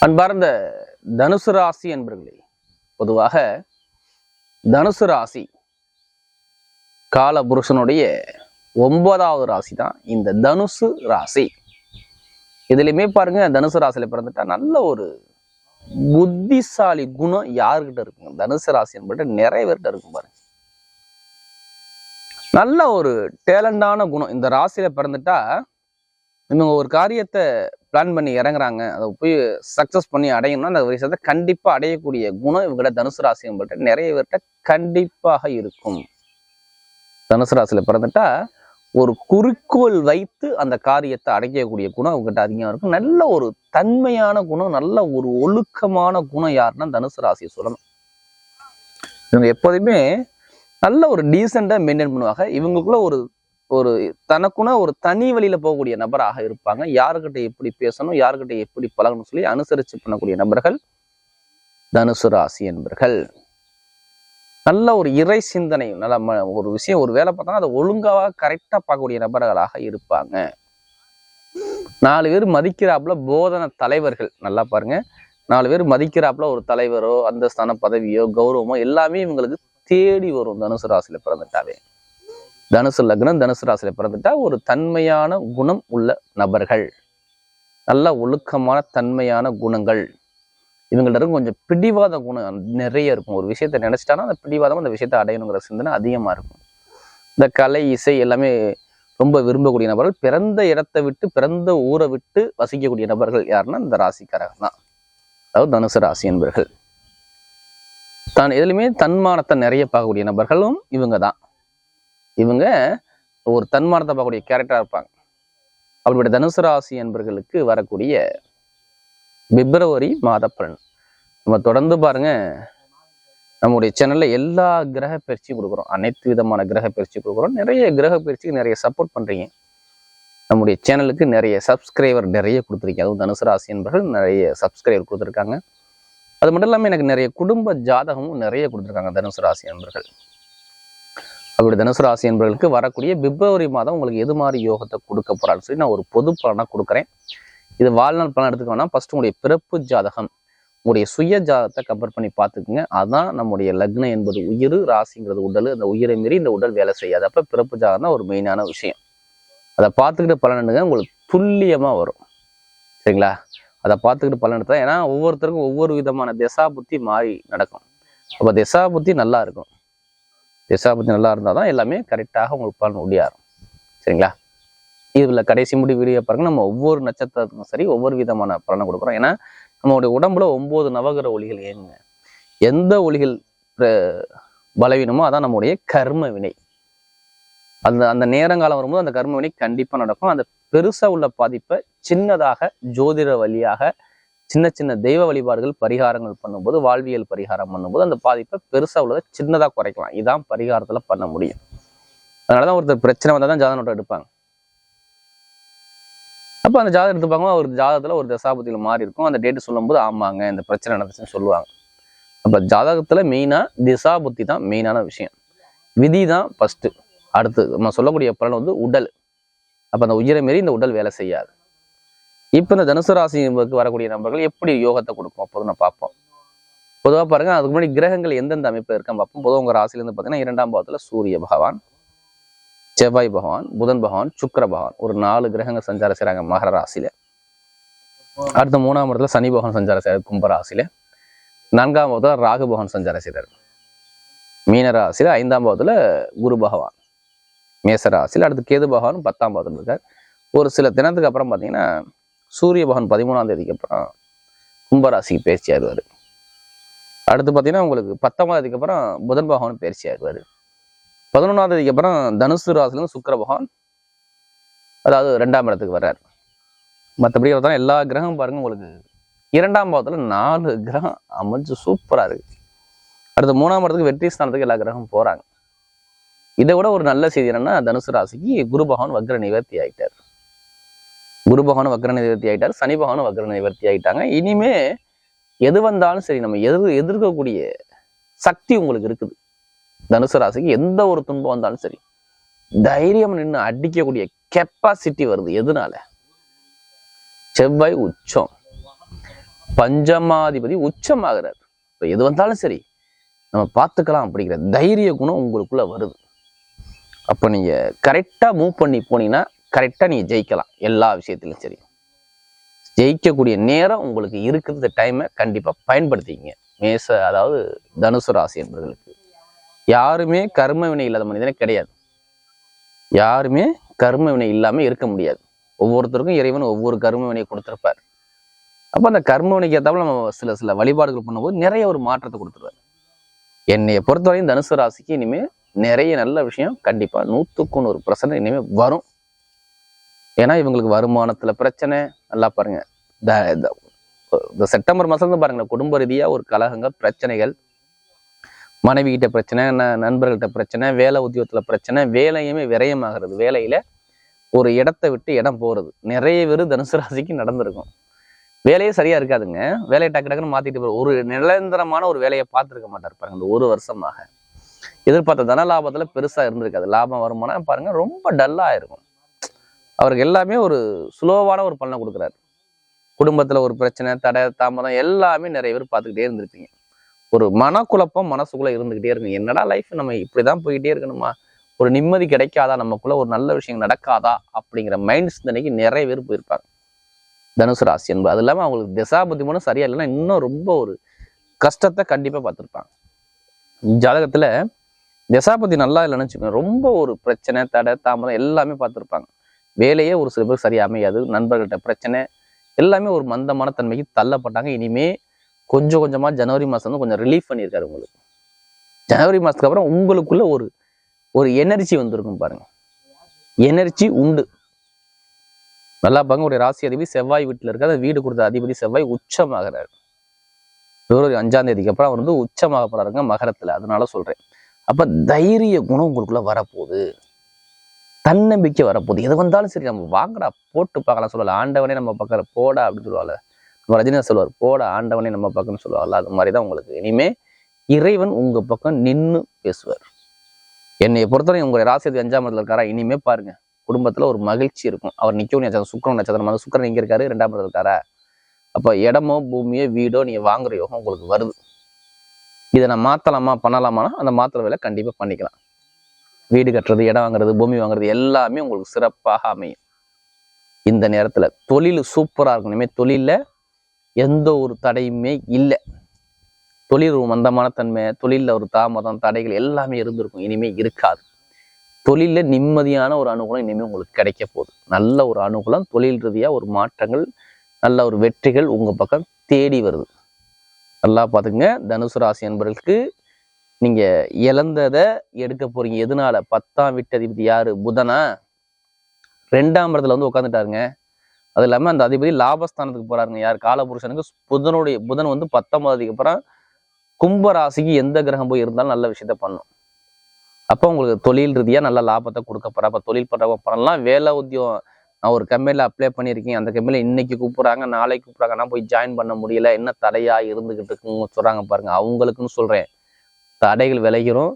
அன்பார்ந்த தனுசு ராசி என்பர்களே பொதுவாக தனுசு ராசி காலபுருஷனுடைய ஒன்பதாவது ராசி தான் இந்த தனுசு ராசி. இதுலையுமே பாருங்க தனுசு ராசியில பிறந்துட்டா நல்ல ஒரு புத்திசாலி குணம் யாருக்கிட்ட இருக்குங்க? தனுசு ராசி என்பது நிறைய பேர்கிட்ட இருக்கும் பாருங்க. நல்ல ஒரு டேலண்டான குணம். இந்த ராசியில பிறந்துட்டா இவங்க ஒரு காரியத்தை பிளான் பண்ணி இறங்குறாங்க. அதை போய் சக்சஸ் பண்ணி அடையணும்னா அந்த விஷயத்தை கண்டிப்பா அடையக்கூடிய குணம் இவங்கள்ட்ட தனுசு ராசி என்பது நிறைய பேர்கிட்ட கண்டிப்பாக இருக்கும். தனுசு ராசியில் பிறந்துட்டா ஒரு குறிக்கோள் வைத்து அந்த காரியத்தை அடைக்கக்கூடிய குணம் அவங்ககிட்ட அதிகமாக இருக்கும். நல்ல ஒரு தன்மையான குணம் நல்ல ஒரு ஒழுக்கமான குணம் யாருன்னா தனுசு ராசியை சொல்லணும். இவங்க எப்போதுமே நல்ல ஒரு டீசெண்டாக மெயின்டைன் பண்ணுவாங்க. இவங்களுக்குள்ள ஒரு ஒரு தனக்குன ஒரு தனி வழியில போகக்கூடிய நபராக இருப்பாங்க. யாருக்கிட்ட எப்படி பேசணும் யாருக்கிட்ட எப்படி பழகணும் சொல்லி அனுசரிச்சு பண்ணக்கூடிய நபர்கள் தனுசு ராசி என்பர்கள். நல்ல ஒரு இறை சிந்தனை நல்ல ம- ஒரு விஷயம் ஒரு வேலை பார்த்தா அதை ஒழுங்காக கரெக்டா பார்க்கக்கூடிய நபர்களாக இருப்பாங்க. நாலு பேர் மதிக்கிறாப்புல போதன தலைவர்கள். நல்லா பாருங்க. நாலு பேர் மதிக்கிறாப்புல ஒரு தலைவரோ அந்தஸ்தான பதவியோ கௌரவமோ எல்லாமே இவங்களுக்கு தேடி வரும் தனுசு ராசியில பிறந்துட்டாவே. தனுசு லக்னம் தனுசு ராசியில் பிறந்துட்டா ஒரு தன்மையான குணம் உள்ள நபர்கள். நல்ல ஒழுக்கமான தன்மையான குணங்கள். இவங்கள்ட்ட கொஞ்சம் பிடிவாத குணம் நிறைய இருக்கும். ஒரு விஷயத்த நினச்சிட்டானா அந்த பிடிவாதம் அந்த விஷயத்தை அடையணுங்கிற சிந்தனை அதிகமா இருக்கும். இந்த கலை இசை எல்லாமே ரொம்ப விரும்பக்கூடிய நபர்கள். பிறந்த இடத்தை விட்டு பிறந்த ஊரை விட்டு வசிக்கக்கூடிய நபர்கள் யாருன்னா இந்த ராசிக்காரர்கள் தான். அதாவது தனுசு ராசி என்பர்கள். தான் எதுலையுமே தன்மானத்தை நிறைய பார்க்கக்கூடிய நபர்களும் இவங்க தான். இவங்க ஒரு தன்மானத்தை பார்க்கக்கூடிய கேரக்டராக இருப்பாங்க. அப்படிப்பட்ட தனுசு ராசி என்பர்களுக்கு வரக்கூடிய பிப்ரவரி மாத பலன். நம்ம தொடர்ந்து பாருங்க. நம்முடைய சேனல்ல எல்லா கிரக பயிற்சியும் கொடுக்குறோம். அனைத்து விதமான கிரக பயிற்சி கொடுக்குறோம். நிறைய கிரக பயிற்சிக்கு நிறைய சப்போர்ட் பண்றீங்க. நம்முடைய சேனலுக்கு நிறைய சப்ஸ்கிரைபர் நிறைய கொடுத்துருக்கீங்க. அதுவும் தனுசு ராசி என்பர்கள் நிறைய சப்ஸ்கிரைபர் கொடுத்துருக்காங்க. அது மட்டும் இல்லாமல் எனக்கு நிறைய குடும்ப ஜாதகமும் நிறைய கொடுத்துருக்காங்க தனுசு ராசி என்பர்கள். அப்படி தனுசு ராசி என்பவர்களுக்கு வரக்கூடிய பிப்ரவரி மாதம் உங்களுக்கு எது மாதிரி யோகத்தை கொடுக்க போகிறான்னு சொல்லி நான் ஒரு பொது பலனாக கொடுக்குறேன். இது வாழ்நாள் பலன் எடுத்துக்க வேணாம். ஃபர்ஸ்ட் உங்களுடைய பிறப்பு ஜாதகம் உங்களுடைய சுய ஜாதகத்தை கம்பேர் பண்ணி பார்த்துக்குங்க. அதான் நம்முடைய லக்னம் என்பது உயிர் ராசிங்கிறது உடல். அந்த உயிரை மீறி இந்த உடல் வேலை செய்யாது. அப்போ பிறப்பு ஜாதகம் தான் ஒரு மெயினான விஷயம். அதை பார்த்துக்கிட்டு பலன் எடுங்க உங்களுக்கு துல்லியமாக வரும். சரிங்களா? அதை பார்த்துக்கிட்டு பலன் எடுத்தா ஏன்னா ஒவ்வொருத்தருக்கும் ஒவ்வொரு விதமான திசா புத்தி மாறி நடக்கும். அப்போ திசா புத்தி நல்லா இருக்கும். திசா நல்லா இருந்தால் தான் எல்லாமே கரெக்டாக உங்களுக்கு பலன் ஒடியாரும் சரிங்களா? இதில் கடைசி முடி வீடியோ பாருங்க. நம்ம ஒவ்வொரு நட்சத்திரத்துக்கும் சரி ஒவ்வொரு விதமான பலனை கொடுக்குறோம். ஏன்னா நம்மளுடைய உடம்புல ஒன்பது நவகிர ஒளிகள் ஏங்குங்க எந்த ஒளிகள் பலவீனமோ அதான் நம்முடைய கர்ம வினை. அந்த அந்த நேரங்காலம் வரும்போது அந்த கர்ம வினை கண்டிப்பாக நடக்கும். அந்த பெருசா உள்ள பாதிப்பை சின்னதாக ஜோதிட வழியாக சின்ன சின்ன தெய்வ வழிபாடுகள் பரிகாரங்கள் பண்ணும்போது வாழ்வியல் பரிகாரம் பண்ணும்போது அந்த பாதிப்பை பெருசா உள்ளதை சின்னதாக குறைக்கலாம். இதான் பரிகாரத்துல பண்ண முடியும். அதனாலதான் ஒருத்தர் பிரச்சனை வந்தால் தான் ஜாதக நோட்டை எடுப்பாங்க. அப்போ அந்த ஜாதகம் எடுத்துப்பாங்க. ஒரு ஜாதகத்துல ஒரு தசாபதியில் மாறி இருக்கும். அந்த டேட்டு சொல்லும்போது ஆமாங்க இந்த பிரச்சனை நடந்துச்சுன்னு சொல்லுவாங்க. அப்ப ஜாதகத்துல மெயினா திசா புத்தி தான் மெயினான விஷயம். விதி தான் ஃபஸ்ட்டு அடுத்து நம்ம சொல்லக்கூடிய பலன் வந்து உடல். அப்ப அந்த உயிரை மாரி இந்த உடல் வேலை செய்யாது. இப்போ இந்த தனுசு ராசி வரக்கூடிய நபர்கள் எப்படி யோகத்தை கொடுக்கும்? அப்போது நான் பார்ப்போம். பொதுவாக பாருங்க அதுக்கு முன்னாடி கிரகங்கள் எந்தெந்த அமைப்பு இருக்கான்னு பார்ப்போம். பொதுவாக உங்க ராசிலேருந்து பார்த்தீங்கன்னா இரண்டாம் பாவத்தில் சூரிய பகவான் செவ்வாய் பகவான் புதன் பகவான் சுக்கர பகவான். ஒரு நாலு கிரகங்கள் சஞ்சாரம் செய்கிறாங்க மகர ராசியில். அடுத்த மூணாம் இடத்துல சனி பகவான் சஞ்சாரம் செய்கிறார் கும்ப நான்காம் பாவத்தில் ராகு பகவான் சஞ்சாரம் செய்கிறார் மீன ஐந்தாம் பாவத்தில் குரு பகவான். மேச அடுத்து கேது பகவான் பத்தாம் பாவத்தில் இருக்கார். ஒரு சில தினத்துக்கு அப்புறம் பார்த்தீங்கன்னா சூரிய பகவான் பதிமூணாம் தேதிக்கு அப்புறம் கும்பராசிக்கு பயிற்சி ஆயிடுவார் அடுத்து பார்த்தீங்கன்னா உங்களுக்கு பத்தாம் தேதிக்கு அப்புறம் புதன் பகவான் பயிற்சி ஆயிடுவார் பதினொன்றாம் தேதிக்கு அப்புறம் தனுசு ராசிலேருந்து சுக்கர பகவான் அதாவது ரெண்டாம் இடத்துக்கு வர்றார். மற்றபடி பார்த்தா எல்லா கிரகமும் பாருங்க உங்களுக்கு இரண்டாம் பாவத்தில் நாலு கிரகம் அமைஞ்சு சூப்பரா இருக்கு. அடுத்து மூணாம் இடத்துக்கு வெற்றி ஸ்தானத்துக்கு எல்லா கிரகமும் போறாங்க. இதை விட ஒரு நல்ல செய்தி என்னன்னா தனுசு ராசிக்கு குரு பகவான் வக்ர நிவர்த்தி ஆயிட்டார். குரு பகவானும் வக்ர நிவர்த்தி ஆகிட்டார் சனி பகவானும் வக்ர நிவர்த்தி ஆயிட்டாங்க. இனிமே எது வந்தாலும் சரி நம்ம எதிர் எதிர்க்கக்கூடிய சக்தி உங்களுக்கு இருக்குது. தனுசு ராசிக்கு எந்த ஒரு துன்பம் வந்தாலும் சரி தைரியம் நின்று அடிக்கக்கூடிய கெப்பாசிட்டி வருது. எதனால? செவ்வாய் உச்சம். பஞ்சமாதிபதி உச்சமாகிறார். இப்போ எது வந்தாலும் சரி நம்ம பார்த்துக்கலாம் அப்படிங்கிற தைரிய குணம் உங்களுக்குள்ள வருது. அப்போ நீங்க கரெக்டா மூவ் பண்ணி போனீங்கன்னா கரெக்டாக நீங்கள் ஜெயிக்கலாம். எல்லா விஷயத்திலும் சரி. ஜெயிக்கக்கூடிய நேரம் உங்களுக்கு இருக்குது இந்த டைமை கண்டிப்பாக பயன்படுத்திக்கிங்க. மேச அதாவது தனுசு ராசி என்பவர்களுக்கு. யாருமே கர்ம வினை இல்லாத மனிதனே கிடையாது. யாருமே கர்ம வினை இல்லாமல் இருக்க முடியாது. ஒவ்வொருத்தருக்கும் இறைவன் ஒவ்வொரு கர்ம வினையை கொடுத்துருப்பார். அப்போ அந்த கர்ம வினைக்கு ஏத்தாப்புல நம்ம சில சில வழிபாடுகள் பண்ணும்போது நிறைய ஒரு மாற்றத்தை கொடுத்துருவார். என்னைய பொறுத்தவரையும் தனுசு ராசிக்கு இனிமே நிறைய நல்ல விஷயம் கண்டிப்பாக நூற்றுக்கு நூறு பிரச்சனை இனிமேல் வரும். ஏன்னா இவங்களுக்கு வருமானத்துல பிரச்சனை நல்லா பாருங்க. இந்த- இந்த- இந்த செப்டம்பர் மாதம் தான் குடும்ப ரீதியா ஒரு கலகங்கள் பிரச்சனைகள். மனைவி கிட்ட பிரச்சனை ந- நண்பர்கள்ட்ட பிரச்சனை வேலை உத்தியோகத்துல பிரச்சனை வேலையுமே விரயமாகிறது. வேலையில ஒரு இடத்தை விட்டு இடம் போறது. நிறைய பேர் தனுசு ராசிக்கு நடந்திருக்கும். வேலையே சரியா இருக்காதுங்க. வேலையை டக்கு டக்குன்னு மாத்திட்டு போகிற ஒரு நிரந்தரமான ஒரு வேலையை பார்த்துருக்க மாட்டார் பாருங்க இந்த ஒரு வருஷமாக. எதிர்பார்த்த தன லாபத்துல பெருசா இருந்திருக்காது. லாபம் வருமானம் பாருங்க ரொம்ப டல்லா இருக்கும். அவருக்கு எல்லாமே ஒரு சுலோவான ஒரு பலனை கொடுக்குறாரு. குடும்பத்தில் ஒரு பிரச்சனை தடை தாமதம் எல்லாமே நிறைய பேர் பார்த்துக்கிட்டே இருந்திருப்பீங்க. ஒரு மனக்குழப்பம் மனசுக்குள்ளே இருந்துக்கிட்டே இருக்கும். என்னடா லைஃப் நம்ம இப்படிதான் போயிட்டே இருக்கணுமா? ஒரு நிம்மதி கிடைக்காதா? நமக்குள்ள ஒரு நல்ல விஷயம் நடக்காதா? அப்படிங்கிற மைண்ட் சிந்தனைக்கு நிறைய பேர் போயிருப்பாங்க. தனுசு ராசி என்பது அது இல்லாமல் அவங்களுக்கு திசாபதி மூலம் சரியா இல்லைன்னா இன்னும் ரொம்ப ஒரு கஷ்டத்தை கண்டிப்பாக பார்த்துருப்பாங்க. ஜாதகத்தில் திசாபதி நல்லா இல்லைன்னு வச்சுக்கோங்க. ரொம்ப ஒரு பிரச்சனை தடை தாமதம் எல்லாமே பார்த்துருப்பாங்க. வேலையே ஒரு சில பேர் சரியா அமையாது நண்பர்கள்ட்ட பிரச்சனை எல்லாமே ஒரு மந்தமான தன்மைக்கு தள்ளப்பட்டாங்க. இனிமே கொஞ்சம் கொஞ்சமா ஜனவரி மாசம் வந்து கொஞ்சம் ரிலீஃப் பண்ணியிருக்காரு உங்களுக்கு. ஜனவரி மாசத்துக்கு அப்புறம் உங்களுக்குள்ள ஒரு ஒரு எனர்ஜி வந்திருக்கும் பாருங்க. எனர்ஜி உண்டு. நல்லா பாருங்க ஒரு ராசி அதிபதி செவ்வாய் வீட்டுல இருக்க அந்த வீடு கொடுத்த அதிபதி செவ்வாய் உச்சமாகிறார். பிப்ரவரி அஞ்சாம் தேதிக்கு அப்புறம் அவர் வந்து உச்சமாக போறாருங்க மகரத்துல. அதனால சொல்றேன். அப்ப தைரிய குணம் உங்களுக்குள்ள வரப்போகுது. தன்னம்பிக்கை வரப்போகுது. எது வந்தாலும் சரி நம்ம வாங்கடா போட்டு பார்க்கலாம். சொல்லலாம் ஆண்டவனே நம்ம பக்கம் போடா அப்படின்னு சொல்லுவாள் நம்ம ரஜினிகாந்த் சொல்லுவார் போடா ஆண்டவனே நம்ம பக்கம்னு சொல்லுவாள் அது மாதிரி தான் உங்களுக்கு. இனிமே இறைவன் உங்க பக்கம் நின்று பேசுவார். என்னை பொறுத்தவரை உங்களுடைய ராசி அஞ்சாம் இடத்துல இருக்காரா? இனிமே பாருங்க. குடும்பத்துல ஒரு மகிழ்ச்சி இருக்கும். அவர் நிற்கவும் நட்சத்திரம் சுக்கரன் நட்சத்திரம். வந்து சுக்கரன் எங்க இருக்காரு? ரெண்டாம் இடத்துல இருக்காரா? அப்போ இடமோ பூமியோ வீடோ நீ வாங்குற யோகம் உங்களுக்கு வருது. இதை நான் மாத்தலாமா பண்ணலாமானா அந்த மாத்திர வேலை கண்டிப்பா பண்ணிக்கலாம். வீடு கட்டுறது இடம் வாங்குறது பூமி வாங்குறது எல்லாமே உங்களுக்கு சிறப்பாக அமையும். இந்த நேரத்துல தொழில் சூப்பரா இருக்கும் இனிமே தொழில்ல எந்த ஒரு தடையுமே இல்லை. தொழில் ஒரு மந்தமான தன்மை தொழிலில் ஒரு தாமதம் தடைகள் எல்லாமே இருந்திருக்கும். இனிமே இருக்காது. தொழிலில் நிம்மதியான ஒரு அனுகூலம் இனிமே உங்களுக்கு கிடைக்க போகுது. நல்ல ஒரு அனுகூலம் தொழில் ரீதியா ஒரு மாற்றங்கள் நல்ல ஒரு வெற்றிகள் உங்க பக்கம் தேடி வருது. நல்லா பாத்துங்க தனுசு ராசி என்பவர்களுக்கு நீங்க இழந்ததை எடுக்க போறீங்க. எதனால? பத்தாம் வீட்டு அதிபதி யாரு? புதனா? ரெண்டாம் இடத்துல வந்து உட்காந்துட்டாருங்க அது இல்லாம அந்த அதிபதி லாபஸ்தானத்துக்கு போறாருங்க. யார்? காலபுருஷனுக்கு புதனுடைய புதன் வந்து பத்தொன்பதுக்கு அப்புறம் கும்ப ராசிக்கு எந்த கிரகம் போய் இருந்தாலும் நல்ல விஷயத்த பண்ணும். அப்போ உங்களுக்கு தொழில் ரீதியாக நல்ல லாபத்தை கொடுக்க போறா. அப்போ தொழில் பண்ணுறவங்க பண்ணலாம். வேலை உத்தியோகம். நான் ஒரு கம்பெனியில் அப்ளை பண்ணியிருக்கேன். அந்த கம்பெனியில் இன்னைக்கு கூப்பிட்றாங்க நாளைக்கு கூப்பிட்றாங்க நான் போய் ஜாயின் பண்ண முடியல. என்ன தடையா இருந்துகிட்டு இருக்குன்னு சொல்கிறாங்க பாருங்க. அவங்களுக்குன்னு சொல்கிறேன் தடைகள் விளைகிறோம்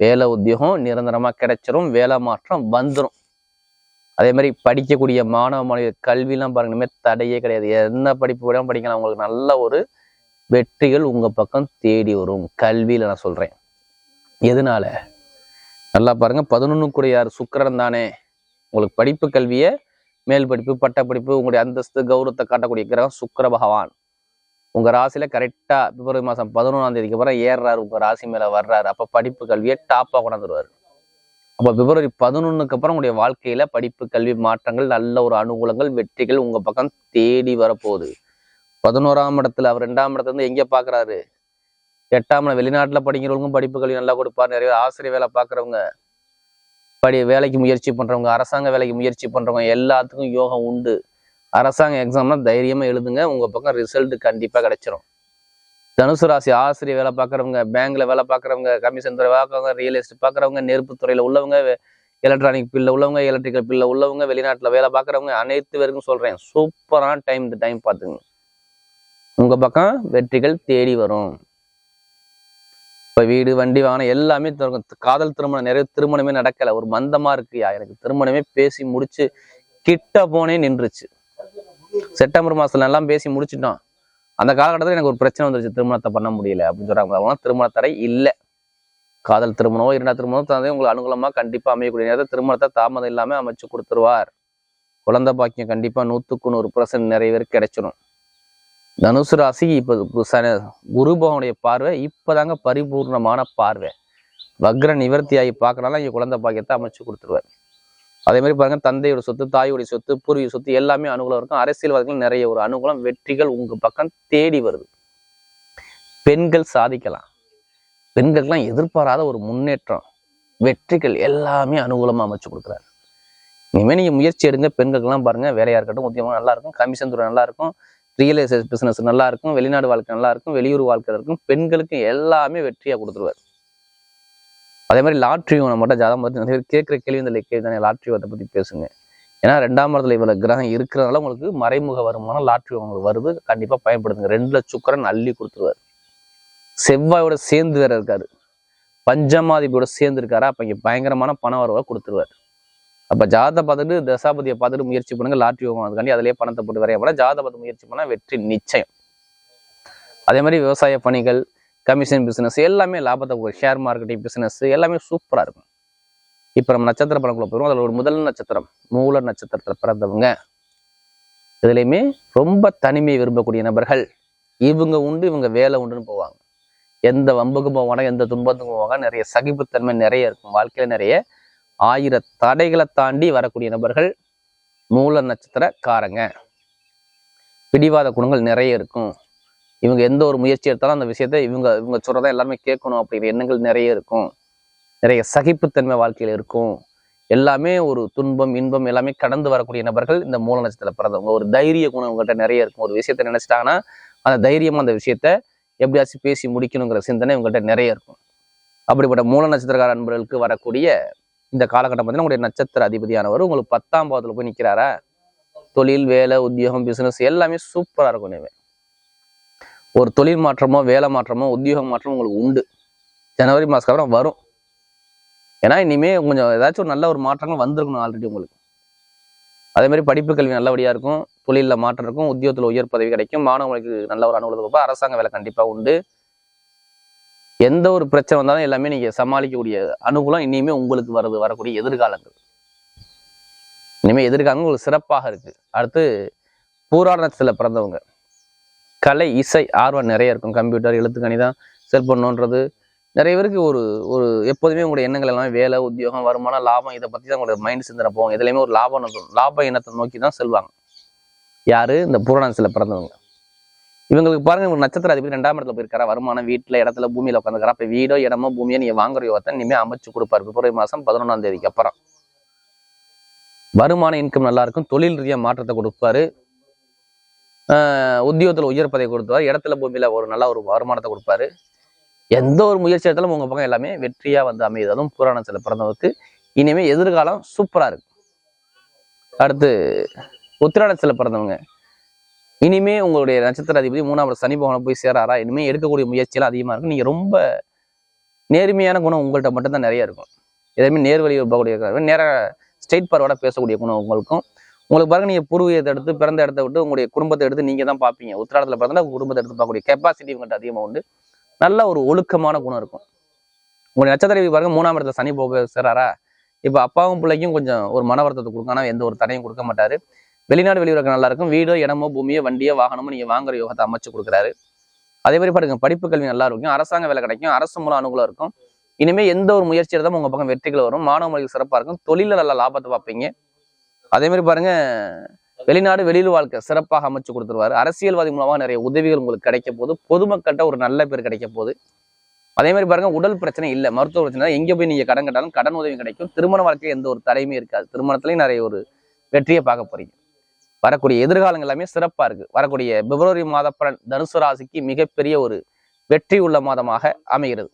வேலை உத்தியோகம் நிரந்தரமாக கிடைச்சிரும் வேலை மாற்றம் வந்துடும் அதே மாதிரி படிக்கக்கூடிய மாணவ மாணவிய கல்விலாம் பாருங்க இனிமேல் தடையே கிடையாது. என்ன படிப்பு கூட படிக்கலாம். உங்களுக்கு நல்ல ஒரு வெற்றிகள் உங்கள் பக்கம் தேடி வரும். கல்வியில் நான் சொல்கிறேன் எதனால? நல்லா பாருங்க பதினொன்றுக்குரிய யார் சுக்கரன் தானே. உங்களுக்கு படிப்பு கல்வியை மேல் படிப்பு பட்ட படிப்பு உங்களுடைய அந்தஸ்து கௌரவத்தை காட்டக்கூடிய கிரகம் சுக்கர பகவான். உங்க ராசியில் கரெக்டா பிப்ரவரி மாதம் பதினொன்றாம் தேதிக்கு அப்புறம் ஏறுறாரு. உங்க ராசி மேல வர்றாரு. அப்போ படிப்பு கல்வியை டாப்பா கொண்டாந்துருவாரு. அப்போ பிப்ரவரி பதினொன்றுக்கு அப்புறம் உங்களுடைய வாழ்க்கையில படிப்பு கல்வி மாற்றங்கள் நல்ல ஒரு அனுகூலங்கள் வெற்றிகள் உங்க பக்கம் தேடி வரப்போகுது. பதினோராம் இடத்துல அவர் ரெண்டாம் இடத்துல இருந்து எங்கே பாக்குறாரு? எட்டாம் வெளிநாட்டில் வெளிநாட்டுல படிக்கிறவங்களுக்கும் படிப்பு கல்வி நல்லா கொடுப்பாரு. நிறைய ஆசிரியர் வேலை பார்க்குறவங்க படி வேலைக்கு முயற்சி பண்றவங்க அரசாங்க வேலைக்கு முயற்சி பண்றவங்க எல்லாத்துக்கும் யோகம் உண்டு. அரசாங்க எக்ஸாம்னா தைரியமாக எழுதுங்க. உங்கள் பக்கம் ரிசல்ட் கண்டிப்பாக கிடைச்சிரும். தனுசு ராசி ஆசிரியர் வேலை பார்க்குறவங்க பேங்கில் வேலை பார்க்குறவங்க கமிஷன் துறை பார்க்குறவங்க ரியல் எஸ்டேட் பார்க்குறவங்க நெருப்பு துறையில் உள்ளவங்க எலக்ட்ரானிக் பில்ல உள்ளவங்க எலக்ட்ரிக்கல் பில்ல உள்ளவங்க வெளிநாட்டில் வேலை பார்க்குறவங்க அனைத்து பேருக்கும் சொல்கிறேன் சூப்பரான டைம் இந்த டைம் பார்த்துங்க. உங்கள் பக்கம் வெற்றிகள் தேடி வரும். இப்போ வீடு வண்டி வாகனம் எல்லாமே காதல் திருமணம் நிறைய திருமணமே நடக்கலை. ஒரு மந்தமாக இருக்குயா எனக்கு திருமணமே பேசி முடிச்சு கிட்ட போனே நின்றுச்சு. செப்டம்பர் மாசத்துல எல்லாம் பேசி முடிச்சிட்டோம். அந்த காலகட்டத்தில் எனக்கு ஒரு பிரச்சனை வந்துருச்சு. திருமணத்தை பண்ண முடியல அப்படின்னு சொல்கிறாங்க அவங்களாம் திருமண தடை இல்லை. காதல் திருமணமோ இரண்டாம் திருமணமோ தந்தை உங்களுக்கு அனுகூலமா கண்டிப்பா அமையக்கூடிய நேரத்தில் திருமணத்தை தாமதம் இல்லாமல் அமைச்சு கொடுத்துருவார். குழந்தை பாக்கியம் கண்டிப்பா நூத்துக்கு நூறு பர்சன்ட் நிறைய பேருக்கு கிடைச்சிடும் தனுசு ராசி இப்போ சன குருபவனுடைய பார்வை இப்பதாங்க பரிபூர்ணமான பார்வை. வக்ர நிவர்த்தி ஆகி பார்க்கறனால இங்கே குழந்தை பாக்கியத்தை அமைச்சு கொடுத்துருவார். அதே மாதிரி பாருங்க தந்தையோட சொத்து தாயோடைய சொத்து பூர்வீக சொத்து எல்லாமே அனுகூலம் இருக்கும். அரசியல்வாதிகள் நிறைய ஒரு அனுகூலம் வெற்றிகள் உங்க பக்கம் தேடி வருது. பெண்கள் சாதிக்கலாம். பெண்களுக்கெல்லாம் எதிர்பாராத ஒரு முன்னேற்றம். வெற்றிகள் எல்லாமே அனுகூலமா அமைச்சு கொடுக்குறாரு. இனிமேல் நீங்க முயற்சி எடுங்க பெண்களுக்கெல்லாம் பாருங்க வேலையா இருக்கட்டும் உத்தியமாக நல்லா இருக்கும் கமிஷன் துறை நல்லா இருக்கும் ரியல் எஸ்டேட் பிசினஸ் நல்லா இருக்கும் வெளிநாடு வாழ்க்கை நல்லா இருக்கும் வெளியூர் வாழ்க்கை இருக்கும். பெண்களுக்கு எல்லாமே வெற்றியா கொடுத்துருவாரு. அதே மாதிரி லாட்ரி மட்டும் ஜாதகம் பார்த்து நிறைய பேர் கேட்குற கேள்வி இந்த கேள்வி தானே லாட்ரி அதை பத்தி பேசுங்க. ஏன்னா ரெண்டாம் இடத்துல இவ்வளவு கிரகம் இருக்கிறதுனால உங்களுக்கு மறைமுக வருமானம் லாட்ரி உங்களுக்கு வருது. கண்டிப்பா பயன்படுத்துங்க. ரெண்டுல சுக்கரன் அள்ளி கொடுத்துருவாரு. செவ்வாயோட சேர்ந்து வேற இருக்காரு. பஞ்சமாதிபியோட சேர்ந்து இருக்காரு? அப்ப இங்க பயங்கரமான பண வரவை கொடுத்துருவார். அப்ப ஜாத பார்த்துட்டு தசாபதியை பார்த்துட்டு முயற்சி பண்ணுங்க லாட்ரி யோகம் அதுக்காண்டி அதிலேயே பணத்தை போட்டு வரைய போனா ஜாத பார்த்து முயற்சி பண்ணால் வெற்றி நிச்சயம். அதே மாதிரி விவசாய பணிகள் கமிஷன் பிஸ்னஸ் எல்லாமே லாபத்தை போகும் ஷேர் மார்க்கெட்டிங் பிஸ்னஸ் எல்லாமே சூப்பராக இருக்கும். இப்போ நம்ம நட்சத்திர பலன்குள்ள போயிடும் அதில் ஒரு முதல் நட்சத்திரம் மூல நட்சத்திரத்தில் பிறந்தவங்க. இதுலேயுமே ரொம்ப தனிமையை விரும்பக்கூடிய நபர்கள். இவங்க உண்டு இவங்க வேலை உண்டுன்னு போவாங்க. எந்த வம்புக்கும் போவாங்க எந்த துன்பத்துக்கும் போவாங்க நிறைய சகிப்புத்தன்மை நிறைய இருக்கும். வாழ்க்கையில் நிறைய ஆயிர தடைகளை தாண்டி வரக்கூடிய நபர்கள் மூல நட்சத்திரக்காரங்க. பிடிவாத குணங்கள் நிறைய இருக்கும். இவங்க எந்த ஒரு முயற்சி எடுத்தாலும் அந்த விஷயத்த இவங்க இவங்க சொல்கிறதா எல்லாருமே கேட்கணும் அப்படிங்கிற எண்ணங்கள் நிறைய இருக்கும். நிறைய சகிப்புத்தன்மை வாழ்க்கையில் இருக்கும். எல்லாமே ஒரு துன்பம் இன்பம் எல்லாமே கடந்து வரக்கூடிய நபர்கள் இந்த மூல நட்சத்திரத்தில் பிறந்தவங்க. ஒரு தைரிய குணம் உங்கள்கிட்ட நிறைய இருக்கும். ஒரு விஷயத்த நினைச்சிட்டாங்கன்னா அந்த தைரியமாக அந்த விஷயத்த எப்படியாச்சும் பேசி முடிக்கணுங்கிற சிந்தனை உங்கள்கிட்ட நிறைய இருக்கும். அப்படிப்பட்ட மூல நட்சத்திரக்கார அன்பர்களுக்கு வரக்கூடிய இந்த காலகட்டம் பார்த்தீங்கன்னா உங்களுடைய நட்சத்திர அதிபதியானவர் உங்களுக்கு பத்தாம் பாவத்தில் போய் நிற்கிறாரா தொழில் வேலை உத்தியோகம் பிசினஸ் எல்லாமே சூப்பராக இருக்கும் இனிமே. ஒரு தொழில் மாற்றமோ வேலை மாற்றமோ உத்தியோக மாற்றமோ உங்களுக்கு உண்டு. ஜனவரி மாசத்துக்கு அப்புறம் வரும். ஏன்னா இனிமே கொஞ்சம் ஏதாச்சும் ஒரு நல்ல ஒரு மாற்றங்கள் வந்திருக்கணும் ஆல்ரெடி உங்களுக்கு. அதே மாதிரி படிப்பு கல்வி நல்லபடியா இருக்கும். தொழிலில் மாற்றம் இருக்கும். உத்தியோகத்தில் உயர் பதவி கிடைக்கும். மாணவர்களுக்கு நல்ல ஒரு அனுகூலத்தை கொடுப்பா அரசாங்க வேலை கண்டிப்பா உண்டு. எந்த ஒரு பிரச்சனை வந்தாலும் எல்லாமே நீங்க சமாளிக்கக்கூடிய அனுகூலம் இனிமே உங்களுக்கு வருது வரக்கூடிய எதிர்காலங்கள். இனிமே எதிர்காலம் உங்களுக்கு சிறப்பாக இருக்கு. அடுத்து பூராணத்தில் பிறந்தவங்க. கலை இசை ஆர்வம் நிறைய இருக்கும். கம்ப்யூட்டர் எழுத்து கணிதம் செல்போன் நோன்றது நிறைய பேருக்கு ஒரு ஒரு எப்போதுமே உங்களுடைய எண்ணங்கள் எல்லாமே வேலை உத்தியோகம் வருமானம் லாபம் இதை பத்தி தான் உங்களுடைய மைண்ட் சிந்தனை போகும். எதுலையுமே ஒரு லாபம் லாப இனத்தை நோக்கி தான் செல்வாங்க. யாரு? இந்த பூரணத்துல பிறந்தவங்க. இவங்களுக்கு பாருங்க ஒரு நட்சத்திர அதிபதி ரெண்டாம் இடத்துல போயிருக்காரா? வருமானம் வீட்டில் இடத்துல பூமியில் உட்காந்துக்கிறா அப்போ வீடோ இடமோ பூமியோ நீங்க வாங்குற யோகத்தை இனிமே அமைச்சு கொடுப்பாரு. பிப்ரவரி மாதம் பதினொன்றாம் தேதிக்கு அப்புறம். வருமான இன்கம் நல்லா இருக்கும். தொழில் ரீதியாக மாற்றத்தை கொடுப்பாரு. உத்தியோகத்தில் உயர் பதவி கொடுப்பாரு இடத்துல பூமியில் ஒரு நல்ல ஒரு வருமானத்தை கொடுப்பாரு. எந்த ஒரு முயற்சி எடுத்தாலும் உங்கள் பக்கம் எல்லாமே வெற்றியாக வந்து அமையுது. அதுவும் புராணத்துல பிறந்தவருக்கு. இனிமேல் எதிர்காலம் சூப்பராக இருக்கு அடுத்து உத்திராடத்துல பிறந்தவங்க. இனிமே உங்களுடைய நட்சத்திர அதிபதி மூணாம் சனி பகவானை போய் சேராரா? இனிமே எடுக்கக்கூடிய முயற்சியெல்லாம் அதிகமாக இருக்கும். நீங்கள் ரொம்ப நேர்மையான குணம் உங்கள்கிட்ட மட்டும்தான் நிறைய இருக்கும். எதுவுமே நேர்வழி போகக்கூடிய நேராக ஸ்ட்ரெயிட் பார்வோட பேசக்கூடிய குணம் உங்களுக்கும் உங்களுக்கு பாருங்க நீங்க பூர்வீகத்தை எடுத்து பிறந்த இடத்த விட்டு உங்களுடைய குடும்பத்தை எடுத்து நீங்க தான் பார்ப்பீங்க உத்திராடத்துல பிறந்தா குடும்பத்தை எடுத்து பார்க்கக்கூடிய கெப்பாசிட்டி உங்கள்கிட்ட அதிகமாக உண்டு. நல்ல ஒரு ஒழுக்கமான குணம் இருக்கும். உங்களுடைய நட்சத்திரவி பாருங்க மூணாம் இடத்துல சனி போக சேராரா இப்போ அப்பாவும் பிள்ளைக்கும் கொஞ்சம் ஒரு மன வருத்தத்தை கொடுக்கும் ஆனா எந்த ஒரு தடையும் கொடுக்க மாட்டாரு. வெளிநாடு வெளியூருக்கு நல்லா இருக்கும். வீடோ இடமோ பூமியோ வண்டியோ வாகனமோ நீங்க வாங்குற யோகத்தை அமைச்சு கொடுக்குறாரு. அதே மாதிரி பாருங்க படிப்பு கல்வி நல்லா இருக்கும். அரசாங்க வேலை கிடைக்கும். அரசு மூலம் அனுகூலம் இருக்கும். இனிமே எந்த ஒரு முயற்சி எடுத்தாலும் உங்க பக்கம் வெற்றிகள் வரும். மாணவ மொழிகள் சிறப்பா இருக்கும். தொழில நல்ல லாபத்தை பார்ப்பீங்க. அதே மாதிரி பாருங்க வெளிநாடு வெளியில் வாழ்க்கை சிறப்பாக அமைச்சு கொடுத்துருவாரு. அரசியல்வாதி மூலமாக நிறைய உதவிகள் உங்களுக்கு கிடைக்க போது பொதுமக்கள்கிட்ட ஒரு நல்ல பேர் கிடைக்க போகுது. அதே மாதிரி பாருங்க உடல் பிரச்சனை இல்லை மருத்துவ பிரச்சனை எங்க போய் நீங்க கடன் கட்டாலும் கடன் உதவி கிடைக்கும். திருமண வாழ்க்கையில் எந்த ஒரு தடையுமே இருக்காது. திருமணத்திலையும் நிறைய ஒரு வெற்றியை பார்க்க போறீங்க. வரக்கூடிய எதிர்காலங்கள் எல்லாமே சிறப்பா இருக்கு. வரக்கூடிய பிப்ரவரி மாத பலன் தனுசு ராசிக்கு மிகப்பெரிய ஒரு வெற்றி உள்ள மாதமாக அமைகிறது.